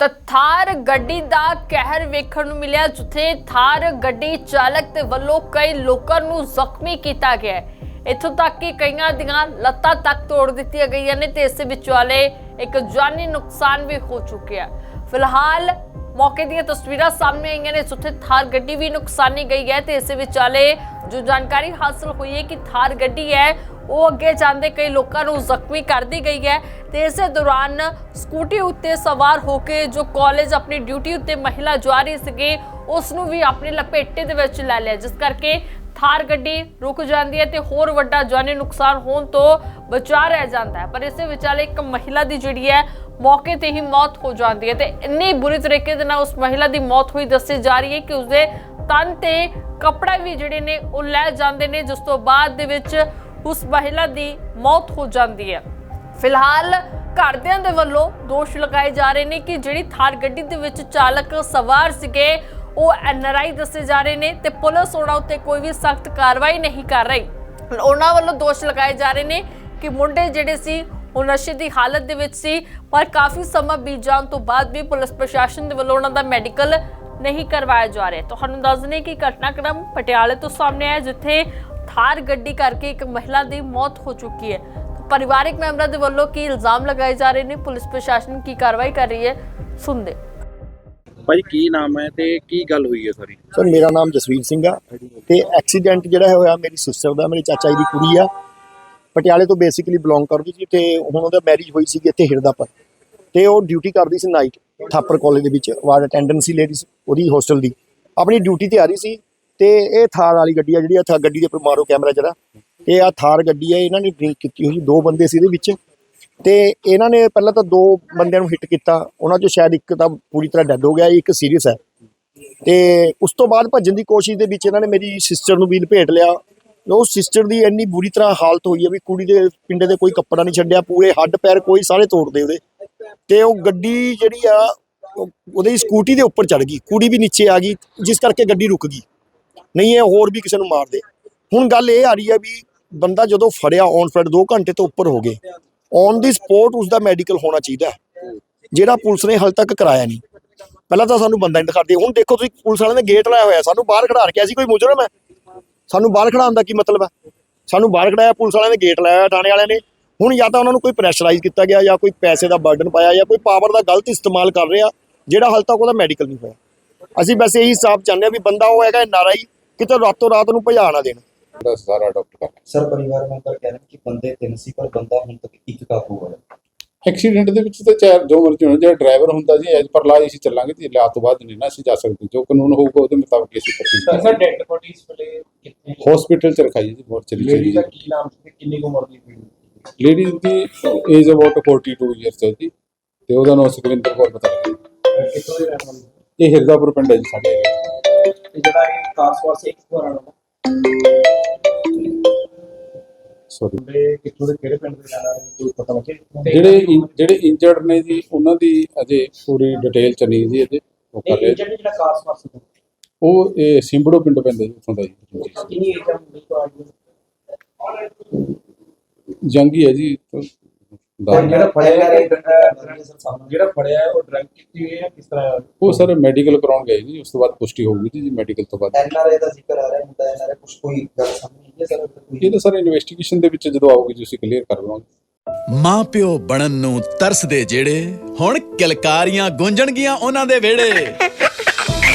ਤਾਂ ਥਾਰ ਗੱਡੀ ਦਾ ਕਹਿਰ ਵੇਖਣ ਨੂੰ ਮਿਲਿਆ, ਜਿੱਥੇ ਥਾਰ ਗੱਡੀ ਚਾਲਕ ਦੇ ਵੱਲੋਂ ਕਈ ਲੋਕਾਂ ਨੂੰ ਜ਼ਖਮੀ ਕੀਤਾ ਗਿਆ ਹੈ। ਇੱਥੋਂ ਤੱਕ ਕਿ ਕਈਆਂ ਦੀਆਂ ਲੱਤਾਂ ਤੱਕ ਤੋੜ ਦਿੱਤੀਆਂ ਗਈਆਂ ਨੇ ਤੇ ਇਸ ਵਿਚਾਲੇ ਇੱਕ ਜਾਨੀ ਨੁਕਸਾਨ ਵੀ ਹੋ ਚੁੱਕਿਆ ਫਿਲਹਾਲ ਮੌਕੇ ਦੀਆਂ ਤਸਵੀਰਾਂ ਸਾਹਮਣੇ ਆਈਆਂ ਨੇ, ਜਿੱਥੇ ਥਾਰ ਗੱਡੀ ਵੀ ਨੁਕਸਾਨੀ ਗਈ ਹੈ ਤੇ ਇਸ ਵਿਚਾਲੇ ਜੋ ਜਾਣਕਾਰੀ ਹਾਸਲ ਹੋਈ ਹੈ ਕਿ ਥਾਰ ਗੱਡੀ ਹੈ, ਉਹ ਅੱਗੇ ਜਾਂਦੇ ਕਈ ਲੋਕਾਂ ਨੂੰ ਜ਼ਖਮੀ ਕਰਦੀ ਗਈ ਹੈ ਤੇ ਇਸੇ ਦੌਰਾਨ ਸਕੂਟੀ ਉੱਤੇ ਸਵਾਰ ਹੋ ਕੇ ਜੋ ਕਾਲਜ ਆਪਣੀ ਡਿਊਟੀ ਉੱਤੇ ਮਹਿਲਾ ਜਾ ਰਹੀ ਸੀਗੀ, ਉਸ ਨੂੰ ਵੀ ਆਪਣੀ ਲਪੇਟੇ ਦੇ ਵਿੱਚ ਲੈ ਲਿਆ। ਜਿਸ ਕਰਕੇ ਥਾਰ ਗੱਡੀ ਰੁਕ ਜਾਂਦੀ ਹੈ ਤੇ ਹੋਰ ਵੱਡਾ ਜਾਨੀ ਨੁਕਸਾਨ ਹੋਣ ਤੋਂ ਬਚਾ ਰਹਿ ਜਾਂਦਾ ਹੈ। ਪਰ ਇਸੇ ਵਿਚਾਲੇ ਇੱਕ ਮਹਿਲਾ ਦੀ ਜਿਹੜੀ ਹੈ, ਮੌਕੇ ਤੇ ਹੀ ਮੌਤ ਹੋ ਜਾਂਦੀ ਹੈ ਤੇ ਇੰਨੀ ਬੁਰੀ ਤਰੀਕੇ ਦੇ ਨਾਲ ਉਸ ਮਹਿਲਾ ਦੀ ਮੌਤ ਹੋਈ ਦੱਸੀ ਜਾ ਰਹੀ ਹੈ ਕਿ ਉਸਦੇ ਤਨ ਤੇ ਕੱਪੜਾ ਵੀ ਜਿਹੜੇ ਨੇ, ਉਹ ਲੈ ਜਾਂਦੇ ਨੇ, ਜਿਸ ਤੋਂ ਬਾਅਦ ਦੇ ਵਿੱਚ ਉਸ ਮਹਿਲਾ ਦੀ ਮੌਤ ਹੋ ਜਾਂਦੀ ਹੈ। ਫਿਲਹਾਲ ਘਰਦਿਆਂ ਦੇ ਵੱਲੋਂ ਦੋਸ਼ ਲਗਾਏ ਜਾ ਰਹੇ ਨੇ ਕਿ ਜਿਹੜੀ ਥਾਰ ਗੱਡੀ ਦੇ ਵਿੱਚ ਚਾਲਕ ਸਵਾਰ ਸੀਗੇ, ਉਹ ਐਨਆਰਆਈ ਦੱਸੇ ਜਾ ਰਹੇ ਨੇ ਤੇ ਪੁਲਿਸ ਉਹਨਾਂ ਉੱਤੇ ਕੋਈ ਵੀ ਸਖਤ ਕਾਰਵਾਈ ਨਹੀਂ ਕਰ ਰਹੀ। ਉਹਨਾਂ ਵੱਲੋਂ ਦੋਸ਼ ਲਗਾਏ ਜਾ ਰਹੇ ਨੇ ਕਿ ਮੁੰਡੇ ਜਿਹੜੇ ਸੀ ਉਹ ਨਸ਼ੇ ਦੀ ਹਾਲਤ ਦੇ ਵਿੱਚ ਸੀ ਪਰ ਕਾਫੀ ਸਮਾਂ ਬੀਤ ਜਾਣ ਤੋਂ ਬਾਅਦ ਵੀ ਪੁਲਿਸ ਪ੍ਰਸ਼ਾਸਨ ਦੇ ਵੱਲੋਂ ਉਹਨਾਂ ਦਾ ਮੈਡੀਕਲ ਨਹੀਂ ਕਰਵਾਇਆ ਜਾ ਰਿਹਾ। ਤੁਹਾਨੂੰ ਦੱਸ ਦਿੰਦੇ ਕਿ ਘਟਨਾਕ੍ਰਮ ਪਟਿਆਲੇ ਤੋਂ ਸਾਹਮਣੇ ਆਇਆ ਜਿੱਥੇ ਥਾਰ ਗੱਡੀ ਕਰਕੇ ਇੱਕ ਮਹਿਲਾ ਦੀ ਮੌਤ ਹੋ ਚੁੱਕੀ ਹੈ। ਪਰਿਵਾਰਕ ਮੈਂਬਰਾਂ ਦੇ ਵੱਲੋਂ ਕੀ ਇਲਜ਼ਾਮ ਲਗਾਏ ਜਾ ਰਹੇ ਨੇ? ਪੁਲਿਸ ਪ੍ਰਸ਼ਾਸਨ ਕੀ ਕਾਰਵਾਈ ਕਰ ਰਹੀ ਹੈ? ਸੁਣਦੇ ਭਾਈ ਕੀ ਨਾਮ ਹੈ ਤੇ ਕੀ ਗੱਲ ਹੋਈ ਹੈ ਸਾਰੀ? ਸਰ ਮੇਰਾ ਨਾਮ ਜਸਵੀਰ ਸਿੰਘ ਆ ਤੇ ਐਕਸੀਡੈਂਟ ਜਿਹੜਾ ਹੋਇਆ ਮੇਰੀ ਸਿਸਟਰ ਦਾ ਮੇਰੇ ਚਾਚਾ ਜੀ ਦੀ ਕੁੜੀ ਆ। ਪਟਿਆਲੇ ਤੋਂ ਬੇਸਿਕਲੀ ਬਿਲੋਂਗ ਕਰਦੀ ਸੀ ਤੇ ਹੁਣ ਉਹਦਾ ਮੈਰਿਜ ਹੋਈ ਸੀ ਇੱਥੇ ਹਿਰਦਾ ਪਰ। ਤੇ ਉਹ ਡਿਊਟੀ ਕਰਦੀ ਸੀ ਨਾਈਟ ਥਾਪਰ ਕਾਲਜ ਦੇ ਵਿੱਚ ਵਾਰਡ ਅਟੈਂਡੈਂਟ ਸੀ ਲੇਡੀ ਉਹਦੀ ਹੋਸਟਲ ਦੀ। ਆਪਣੀ ਡਿਊਟੀ ਤੇ ਆ ਰਹੀ ਸੀ ਤੇ ਇਹ ਥਾਰ ਵਾਲੀ ਗੱਡੀ ਆ ਜਿਹੜੀ ਆ, ਥਾਰ ਗੱਡੀ ਦੇ ਉੱਪਰ ਮਾਰੋ ਕੈਮਰਾ ਜਿਹੜਾ ਇਹ ਆ ਥਾਰ ਗੱਡੀ ਆ, ਇਹਨਾਂ ਨੇ ਡਰਿੰਕ ਕੀਤੀ ਹੋਈ ਦੋ ਬੰਦੇ ਸੀ ਇਹਦੇ ਵਿੱਚ। ਤੇ ਇਹਨਾਂ ਨੇ ਪਹਿਲਾਂ ਤਾਂ ਦੋ ਬੰਦਿਆਂ ਨੂੰ ਹਿੱਟ ਕੀਤਾ, ਉਹਨਾਂ ਚੋਂ ਸ਼ਾਇਦ ਇੱਕ ਤਾਂ ਪੂਰੀ ਤਰ੍ਹਾਂ ਡੈੱਡ ਹੋ ਗਿਆ, ਇੱਕ ਸੀਰੀਅਸ ਹੈ। ਤੇ ਉਸ ਤੋਂ ਬਾਅਦ ਭੱਜਣ ਦੀ ਕੋਸ਼ਿਸ਼ ਦੇ ਵਿੱਚ ਇਹਨਾਂ ਨੇ ਮੇਰੀ ਸਿਸਟਰ ਨੂੰ ਵੀ ਲਪੇਟ ਲਿਆ। ਉਹ ਸਿਸਟਰ ਦੀ ਇੰਨੀ ਬੁਰੀ ਤਰ੍ਹਾਂ ਹਾਲਤ ਹੋਈ ਹੈ ਵੀ ਕੁੜੀ ਦੇ ਪਿੰਡੇ ਦੇ ਕੋਈ ਕੱਪੜਾ ਨਹੀਂ ਛੱਡਿਆ, ਪੂਰੇ ਹੱਡ ਪੈਰ ਕੋਈ ਸਾਰੇ ਤੋੜਦੇ ਉਹਦੇ। ਤੇ ਉਹ ਗੱਡੀ ਜਿਹੜੀ ਆ, ਉਹ- ਸਕੂਟੀ ਦੇ ਉੱਪਰ ਚੜ ਗਈ, ਕੁੜੀ ਵੀ ਨੀਚੇ ਆ ਗਈ, ਜਿਸ ਕਰਕੇ ਗੱਡੀ ਰੁਕ ਗਈ। ਨਹੀਂ, ਇਹ ਹੋਰ ਵੀ ਕਿਸੇ ਨੂੰ ਮਾਰ ਹੁਣ ਗੱਲ ਇਹ ਆ ਰਹੀ ਹੈ ਵੀ ਬੰਦਾ ਜਦੋਂ ਫੜਿਆ ਔਨ ਫੜ 2 ਘੰਟੇ ਤੋਂ ਉੱਪਰ ਹੋ ਗਏ। ਔਨ ਦੀ ਸਪੋਰਟ ਉਸ ਦਾ ਮੈਡੀਕਲ ਹੋਣਾ ਚਾਹੀਦਾ ਜਿਹੜਾ ਪੁਲਿਸ ਨੇ ਹਾਲ ਤੱਕ ਕਰਾਇਆ ਨਹੀਂ। ਪਹਿਲਾਂ ਤਾਂ ਸਾਨੂੰ ਬੰਦਾ ਨਹੀਂ ਦਿਖਾਦੇ ਹੁਣ ਦੇਖੋ ਤੁਸੀਂ, ਪੁਲਿਸ ਵਾਲਿਆਂ ਨੇ ਗੇਟ ਲਾਇਆ ਹੋਇਆ, ਸਾਨੂੰ ਬਾਹਰ ਖੜਾ ਰੱਖਿਆ ਸੀ, ਕੋਈ ਮੁਜਰਮ ਹੈ? ਸਾਨੂੰ ਬਾਹਰ ਖੜਾਉਣ ਦਾ ਕੀ ਮਤਲਬ ਹੈ ਸਾਨੂੰ ਬਾਹਰ ਖੜਾਇਆ ਪੁਲਿਸ ਵਾਲਿਆਂ ਨੇ ਗੇਟ ਲਾਇਆ ਥਾਣੇ ਵਾਲਿਆਂ ਨੇ। ਹੁਣ ਜਾਂ ਤਾਂ ਉਹਨਾਂ ਨੂੰ ਕੋਈ ਪ੍ਰੈਸ਼ਰਾਈਜ਼ ਕੀਤਾ ਗਿਆ ਜਾਂ ਕੋਈ ਪੈਸੇ ਦਾ ਬਰਡਨ ਪਾਇਆ ਜਾਂ ਕੋਈ ਪਾਵਰ ਦਾ ਗਲਤ ਇਸਤੇਮਾਲ ਕਰ ਰਿਹਾ ਜਿਹੜਾ ਹਾਲ ਤੱਕ ਉਹਦਾ ਮੈਡੀਕਲ ਨਹੀਂ ਹੋਇਆ। ਅਸੀਂ ਬਸ ਇਹੀ ਹਿਸਾਬ ਚਾਹੁੰਦੇ ਹਾਂ ਵੀ ਬੰਦਾ ਉਹ ਹੈਗਾ ਨਾਰਾਈ ਕਿਤੇ ਰਾਤੋਂ ਰਾਤ ਨੂੰ ਭਜਾ ਨਾ ਦੇਣ। ਦਾ ਸਾਰਾ ਡਾਕਟਰ ਸਰ ਪਰਿਵਾਰ ਮੈਂਬਰ ਕਹਿ ਰਹੇ ਕਿ ਬੰਦੇ ਤਿੰਨ ਸੀ ਪਰ ਬੰਦਾ ਹੁਣ ਤੱਕ ਇੱਕ ਕਾਬੂ ਹੋਇਆ। ਐਕਸੀਡੈਂਟ ਦੇ ਵਿੱਚ ਤਾਂ ਚਾਰ ਜੋ ਮਰਜ਼ੀ ਹੋਣਾ ਜਿਹੜਾ ਡਰਾਈਵਰ ਹੁੰਦਾ ਜੀ ਐਜ ਪਰ ਲਾ ਅਸੀਂ ਚੱਲਾਂਗੇ ਤੇ ਲਾ ਤੋਂ ਬਾਅਦ ਨਹੀਂ ਨਾ ਅਸੀਂ ਜਾ ਸਕਦੇ। ਜੋ ਕਾਨੂੰਨ ਹੋਊਗਾ ਉਹਦੇ ਮੁਤਾਬਕ ਅਸੀਂ ਸਰ ਕਰਾਂਗੇ ਡੈਡ ਬੋਡੀਜ਼ ਵੇਲੇ ਕਿੱਥੇ ਹਸਪੀਟਲ ਚ ਰਖਾਈ ਜੀ ਬਹੁਤ ਚਲੀ ਚਲੀ ਦਾ ਕੀ ਨਾਮ ਸੀ ਤੇ ਕਿੰਨੀ ਉਮਰ ਦੀ ਸੀ? ਲੇਡੀ ਦੀ ਏਜ ਅਬਾਊਟ 42 ਇਅਰਸ ਹੈ ਜੀ ਤੇ ਉਹਦਾ ਨਾਮ ਸੁਖਵਿੰਦਰ ਕੌਰ ਬਤਾ ਰਹੀ ਕਿੱਥੋਂ ਦੇ ਰਹਿਣ ਵਾਲੇ ਇਹ ਹਿਰਦਾਪੁਰ ਪਿੰਡ ਹੈ ਜੀ ਸਾਡੇ। ਤੇ ਜਿਹੜਾ ਇਹ ਕਾਰ ਸਵਾਰ ਸੀ ਕਿੱਥੋਂ ਰਹਿਣ ਵਾਲਾ ਸੋਰੀ ਮੁੰਡੇ ਕਿੱਥੋਂ ਦੇ ਕਿਹੜੇ ਪਿੰਡ ਦੇ ਵਾਲੇ ਕੋਈ ਪਤਾ ਲੱਗੇ? ਜਿਹੜੇ ਜਿਹੜੇ ਇੰਜਰਡ ਨੇ ਜੀ ਉਹਨਾਂ ਦੀ ਅਜੇ ਪੂਰੀ ਡਿਟੇਲ ਚ ਨਹੀਂ ਜੀ ਅਜੇ। ਉਹ ਕਰ ਇਹ ਰਹੇ ਜਿਹੜਾ ਉਹ ਇਹ ਸਿੰਬੜੋ ਪਿੰਡ ਪੈਂਦਾ ਜੀ ਉੱਥੋਂ ਦਾ ਜੀ ਕਿੰਨੀ ਏਜ ਹੈ ਮੁੰਡੇ ਤੋਂ ਆਈ ਜੰਗੀ ਹੈ ਜੀ ਦਾ- ਜਿਹੜਾ ਫੜਿਆ ਹੈ ਜਿਹੜਾ ਫੜਿਆ ਹੈ ਉਹ ਡਰਗ ਕੀਤੀ ਹੋਈ ਹੈ ਕਿਸ ਤਰ੍ਹਾਂ? ਉਹ ਸਰ ਮੈਡੀਕਲ ਕਰਾਉਣ ਗਏ ਜੀ ਉਸ ਤੋਂ ਬਾਅਦ ਪੁਸ਼ਟੀ ਹੋਊਗੀ ਜੀ ਮੈਡੀਕਲ ਤੋਂ ਬਾਅਦ। ਐਨਆਰਏ ਦਾ ਜ਼ਿਕਰ ਆ ਰਿਹਾ ਹੁੰਦਾ ਐਨਆਰਏ ਕੁਝ ਕੋਈ ਗੱਲ ਸਾਹਮਣੇ ਨਹੀਂ ਹੈ ਸਰ ਇਹ ਤਾਂ ਸਰ ਇਨਵੈਸਟੀਗੇਸ਼ਨ ਦੇ ਵਿੱਚ ਜਦੋਂ ਆਊਗੀ ਤੁਸੀਂ ਕਲੀਅਰ ਕਰ ਲਵਾਂਗੇ। ਮਾਂ ਪਿਓ ਬਣਨ ਨੂੰ ਤਰਸਦੇ ਜਿਹੜੇ ਹੁਣ ਕਿਲਕਾਰੀਆਂ ਗੂੰਜਣਗੀਆਂ ਉਹਨਾਂ ਦੇ ਵਿਹੜੇ।